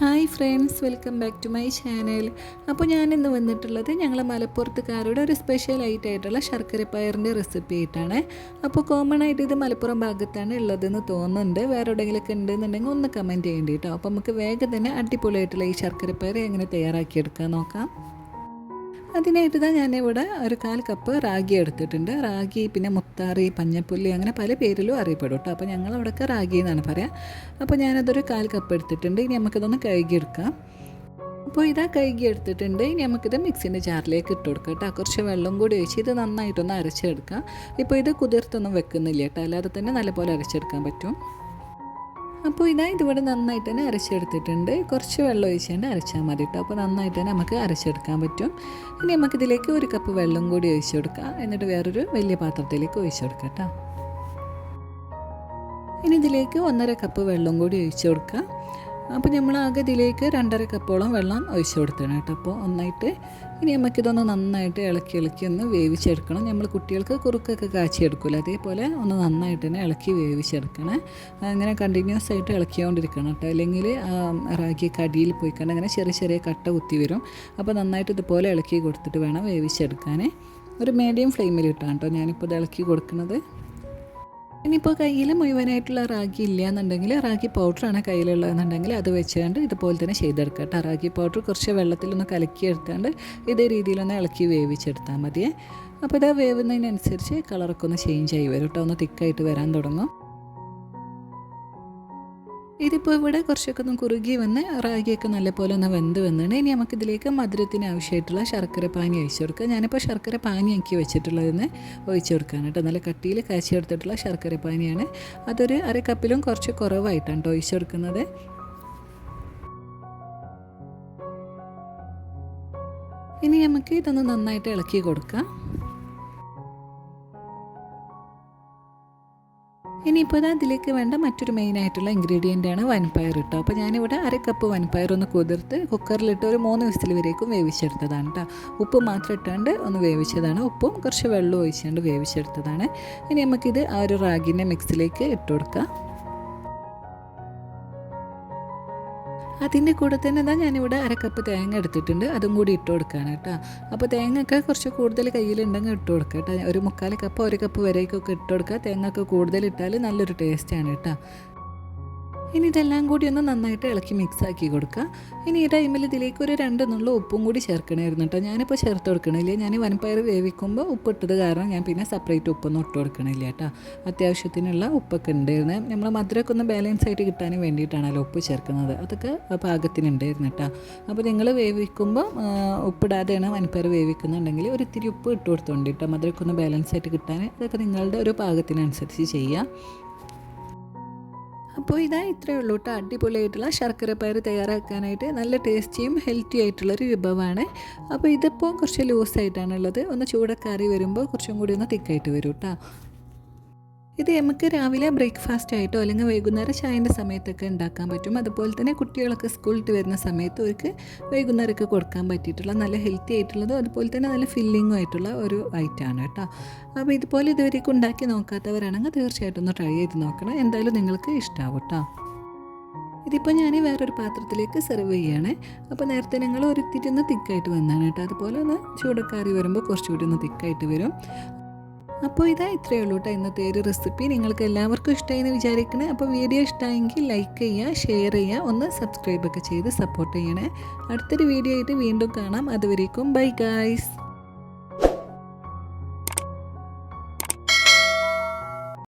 Hi friends welcome back to my channel. അപ്പോൾ ഞാനിന്ന് വന്നിട്ടുള്ളത് ഞങ്ങൾ മലപ്പുറത്തുകാരുടെ ഒരു സ്പെഷ്യൽ ആയിട്ടുള്ള ശർക്കര പയറിന്റെ റെസിപ്പി ആയിട്ടാണ്. അപ്പോൾ കോമൺ ആയിട്ട് ഇത് മലപ്പുറം ഭാഗത്താണ് ഉള്ളതെന്ന് തോന്നുന്നുണ്ട്. വേറെ എവിടെയെങ്കിലുമൊക്കെ ഉണ്ടെന്നുണ്ടെങ്കിൽ ഒന്ന് കമന്റ് ചെയ്യേണ്ടി കേട്ടോ. അപ്പോൾ നമുക്ക് വേഗം തന്നെ അടിപൊളിയായിട്ടുള്ള ഈ ശർക്കര പയർ എങ്ങനെ തയ്യാറാക്കിയെടുക്കാൻ നോക്കാം. അതിനായിട്ട് തന്നെ ഞാനിവിടെ ഒരു കാൽ കപ്പ് റാഗി എടുത്തിട്ടുണ്ട്. റാഗി പിന്നെ മുത്താറി പഞ്ഞപ്പുല്ലി അങ്ങനെ പല പേരിലും അറിയപ്പെടും കേട്ടോ. അപ്പോൾ ഞങ്ങൾ അവിടെയൊക്കെ റാഗി എന്നാണ് പറയാം. അപ്പോൾ ഞാനതൊരു കാൽ കപ്പ് എടുത്തിട്ടുണ്ട്. ഇനി നമുക്കിതൊന്ന് കഴുകിയെടുക്കാം. അപ്പോൾ ഇതാ കഴുകി എടുത്തിട്ടുണ്ട്. ഇനി നമുക്കിത് മിക്സിന്റെ ജാറിലേക്ക് ഇട്ട് കൊടുക്കാം കേട്ടോ. കുറച്ച് വെള്ളം കൂടി ഒഴിച്ച് ഇത് നന്നായിട്ടൊന്ന് അരച്ചെടുക്കാം. ഇപ്പോൾ ഇത് കുതിർത്തൊന്നും വെക്കുന്നില്ല കേട്ടോ. അല്ലാതെ തന്നെ നല്ലപോലെ അരച്ചെടുക്കാൻ പറ്റും. അപ്പോൾ ഇതാ ഇതിവിടെ നന്നായിട്ട് തന്നെ അരച്ചെടുത്തിട്ടുണ്ട്. കുറച്ച് വെള്ളം ഒഴിച്ചുകൊണ്ട് അരച്ചാൽ മതി കേട്ടോ. അപ്പോൾ നന്നായിട്ട് തന്നെ നമുക്ക് അരച്ചെടുക്കാൻ പറ്റും. ഇനി നമുക്കിതിലേക്ക് ഒരു കപ്പ് വെള്ളം കൂടി ഒഴിച്ചു കൊടുക്കാം. എന്നിട്ട് വേറൊരു വലിയ പാത്രത്തിലേക്ക് ഒഴിച്ചു കൊടുക്കാം കേട്ടോ. ഇനി ഇതിലേക്ക് ഒന്നര കപ്പ് വെള്ളം കൂടി ഒഴിച്ചു കൊടുക്കാം. അപ്പോൾ നമ്മൾ ആകെ ഇതിലേക്ക് രണ്ടര കപ്പോളം വെള്ളം ഒഴിച്ചു കൊടുത്തണം കേട്ടോ. അപ്പോൾ ഒന്നായിട്ട് ഇനി നമുക്കിതൊന്ന് നന്നായിട്ട് ഇളക്കി ഇളക്കി ഒന്ന് വേവിച്ചെടുക്കണം. നമ്മൾ കുട്ടികൾക്ക് കുറുക്കൊക്കെ കാച്ചിയെടുക്കില്ല അതേപോലെ ഒന്ന് നന്നായിട്ട് തന്നെ ഇളക്കി വേവിച്ചെടുക്കണം. അങ്ങനെ കണ്ടിന്യൂസ് ആയിട്ട് ഇളക്കിക്കൊണ്ടിരിക്കണം കേട്ടോ. അല്ലെങ്കിൽ റാഗി കടിയിൽ പോയി കണ്ട് അങ്ങനെ ചെറിയ ചെറിയ കട്ട കുത്തി വരും. അപ്പോൾ നന്നായിട്ട് ഇതുപോലെ ഇളക്കി കൊടുത്തിട്ട് വേണം വേവിച്ചെടുക്കാൻ. ഒരു മീഡിയം ഫ്ലെയിമിൽ ഇട്ടാണ് കേട്ടോ ഞാനിപ്പോൾ ഇത് ഇളക്കി കൊടുക്കുന്നത്. ഇനിയിപ്പോൾ കയ്യിൽ മുഴുവനായിട്ടുള്ള റാഗി ഇല്ല എന്നുണ്ടെങ്കിൽ റാഗി പൗഡറാണ് കയ്യിലുള്ളതെന്നുണ്ടെങ്കിൽ അത് വെച്ചുകൊണ്ട് ഇതുപോലെ തന്നെ ചെയ്തെടുക്കുക കേട്ടോ. റാഗി പൗഡർ കുറച്ച് വെള്ളത്തിലൊന്ന് കലക്കി എടുത്തുകൊണ്ട് ഇതേ രീതിയിലൊന്ന് ഇളക്കി വേവിച്ചെടുത്താൽ മതിയേ. അപ്പോൾ ഇത് വേവുന്നതിനനുസരിച്ച് കളറൊക്കെ ഒന്ന് ചേഞ്ച് ആയി വരും കേട്ടോ. ഒന്ന് തിക്കായിട്ട് വരാൻ തുടങ്ങും. ഇതിപ്പോൾ ഇവിടെ കുറച്ചൊക്കെ ഒന്ന് കുറുകി വന്ന് റാഗിയൊക്കെ നല്ലപോലെ ഒന്ന് വെന്ത് വന്നിട്ട് ഇനി നമുക്കിതിലേക്ക് മധുരത്തിന് ആവശ്യമായിട്ടുള്ള ശർക്കര പാനി ഒഴിച്ചു കൊടുക്കുക ഞാനിപ്പോൾ ശർക്കര പാനി ആക്കി വെച്ചിട്ടുള്ളതെന്ന് ഒഴിച്ചു കൊടുക്കാൻ കേട്ടോ. നല്ല കട്ടിയിൽ കാച്ചിയെടുത്തിട്ടുള്ള ശർക്കര പാനിയാണ്. അതൊരു അര കപ്പിലും കുറച്ച് കുറവായിട്ടാണ് കേട്ടോ ഒഴിച്ചു കൊടുക്കുന്നത്. ഇനി നമുക്ക് ഇതൊന്ന് നന്നായിട്ട് ഇളക്കി കൊടുക്കാം. ഇനിയിപ്പോൾ അതിലേക്ക് വേണ്ട മറ്റൊരു മെയിനായിട്ടുള്ള ഇൻഗ്രീഡിയന്റ് ആണ് വൻപയർ കേട്ടോ അപ്പോൾ ഞാനിവിടെ അര കപ്പ് വൻപയർ ഒന്ന് കുതിർത്ത് കുക്കറിലിട്ട് ഒരു മൂന്ന് വിസിൽ വരേക്കും വേവിച്ചെടുത്തതാണ് കേട്ടോ ഉപ്പ് മാത്രം ഇട്ടാണ്ട് ഒന്ന് വേവിച്ചതാണ്. ഉപ്പും കുറച്ച് വെള്ളം ഒഴിച്ചുകൊണ്ട് വേവിച്ചെടുത്തതാണ്. ഇനി നമുക്കിത് ആ ഒരു റാഗിന്റെ മിക്സിലേക്ക് ഇട്ട് കൊടുക്കാം. അതിന്റെ കൂടെ തന്നെ എന്താ ഞാനിവിടെ അരക്കപ്പ് തേങ്ങ എടുത്തിട്ടുണ്ട്. അതും കൂടി ഇട്ട് കൊടുക്കുകയാണ് കേട്ടോ. അപ്പോൾ തേങ്ങയൊക്കെ കുറച്ച് കൂടുതൽ കയ്യിലുണ്ടെങ്കിൽ ഇട്ട് കൊടുക്കുക കേട്ടോ. ഒരു മുക്കാൽ കപ്പ് ഒരു കപ്പ് വരേക്കൊക്കെ ഇട്ട് കൊടുക്കുക. തേങ്ങയൊക്കെ കൂടുതൽ ഇട്ടാൽ നല്ലൊരു ടേസ്റ്റാണ് കേട്ടോ. ഇനി ഇതെല്ലാം കൂടി ഒന്ന് നന്നായിട്ട് ഇളക്കി മിക്സ് ആക്കി കൊടുക്കുക. ഇനി ഈ ടൈമിൽ ഇതിലേക്ക് ഒരു രണ്ട് നുള്ള ഉപ്പും കൂടി ചേർക്കണമായിരുന്നു കേട്ടോ. ഞാനിപ്പോൾ ചേർത്ത് കൊടുക്കണില്ല. ഞാൻ വൻപയർ വേവിക്കുമ്പോൾ ഉപ്പിട്ടത് കാരണം ഞാൻ പിന്നെ സെപ്പറേറ്റ് ഉപ്പൊന്നും ഇട്ട് കൊടുക്കണില്ല കേട്ടോ. അത്യാവശ്യത്തിനുള്ള ഉപ്പൊക്കെ ഉണ്ടായിരുന്നു. നമ്മൾ മധുരമൊക്കെ ഒന്ന് ബാലൻസ് ആയിട്ട് കിട്ടാൻ വേണ്ടിയിട്ടാണല്ലോ ഉപ്പ് ചേർക്കുന്നത്. അതൊക്കെ പാകത്തിനുണ്ടായിരുന്നു കേട്ടോ. അപ്പോൾ നിങ്ങൾ വേവിക്കുമ്പോൾ ഉപ്പിടാതെയാണ് വൻപയർ വേവിക്കുന്നുണ്ടെങ്കിൽ ഒരു ഇത്തിരി ഉപ്പ് ഇട്ട് കൊടുത്തോണ്ട് കേട്ടോ. മധുരമൊക്കെ ഒന്ന് ബാലൻസ് ആയിട്ട് കിട്ടാൻ അതൊക്കെ നിങ്ങളുടെ ഒരു പാകത്തിനനുസരിച്ച് ചെയ്യുക അപ്പോൾ ഇതാ ഇത്രയേ ഉള്ളൂ കേട്ടോ. അടിപൊളിയായിട്ടുള്ള ശർക്കര പയർ തയ്യാറാക്കാനായിട്ട് നല്ല ടേസ്റ്റിയും ഹെൽത്തി ആയിട്ടുള്ളൊരു വിഭവമാണ്. അപ്പോൾ ഇതിപ്പോൾ കുറച്ച് ലൂസായിട്ടാണുള്ളത് ഒന്ന് ചൂടക്കാറി വരുമ്പോൾ കുറച്ചും കൂടി ഒന്ന് തിക്കായിട്ട് വരും കേട്ടോ. ഇത് നമുക്ക് രാവിലെ ബ്രേക്ക്ഫാസ്റ്റ് ആയിട്ടോ അല്ലെങ്കിൽ വൈകുന്നേരം ചായന്റെ സമയത്തൊക്കെ ഉണ്ടാക്കാൻ പറ്റും. അതുപോലെ തന്നെ കുട്ടികളൊക്കെ സ്കൂളിൽ വരുന്ന സമയത്ത് അവർക്ക് വൈകുന്നേരമൊക്കെ കൊടുക്കാൻ പറ്റിയിട്ടുള്ള നല്ല ഹെൽത്തി ആയിട്ടുള്ളതും അതുപോലെ തന്നെ നല്ല ഫില്ലിങ്ങും ആയിട്ടുള്ള ഒരു ഐറ്റമാണ് കേട്ടോ. അപ്പോൾ ഇതുപോലെ ഇതുവരെയൊക്കെ ഉണ്ടാക്കി നോക്കാത്തവരാണെങ്കിൽ തീർച്ചയായിട്ടും ഒന്ന് ട്രൈ ചെയ്ത് നോക്കണം. എന്തായാലും നിങ്ങൾക്ക് ഇഷ്ടമാവും കേട്ടോ. ഇതിപ്പോൾ ഞാൻ വേറൊരു പാത്രത്തിലേക്ക് സെർവ് ചെയ്യണേ അപ്പോൾ നേരത്തെ ഞങ്ങൾ ഒരു ഇത്തിരി ഒന്ന് തിക്കായിട്ട് വന്നതാണ് കേട്ടോ. അതുപോലെ ഒന്ന് ചൂടക്കാറി വരുമ്പോൾ കുറച്ചുകൂടി ഒന്ന് തിക്കായിട്ട് വരും. അപ്പോൾ ഇതാ ഇത്രയേ ഉള്ളൂ കേട്ടോ ഇന്നത്തെ ഒരു റെസിപ്പി നിങ്ങൾക്ക് എല്ലാവർക്കും ഇഷ്ടമായിന്ന് വിചാരിക്കണേ. അപ്പോൾ വീഡിയോ ഇഷ്ടമായെങ്കിൽ ലൈക്ക് ചെയ്യുക ഷെയർ ചെയ്യുക ഒന്ന് സബ്സ്ക്രൈബ് ഒക്കെ ചെയ്ത് സപ്പോർട്ട് ചെയ്യണേ. അടുത്തൊരു വീഡിയോ ആയിട്ട് വീണ്ടും കാണാം. അതുവരേക്കും ബൈ ഗായ്സ്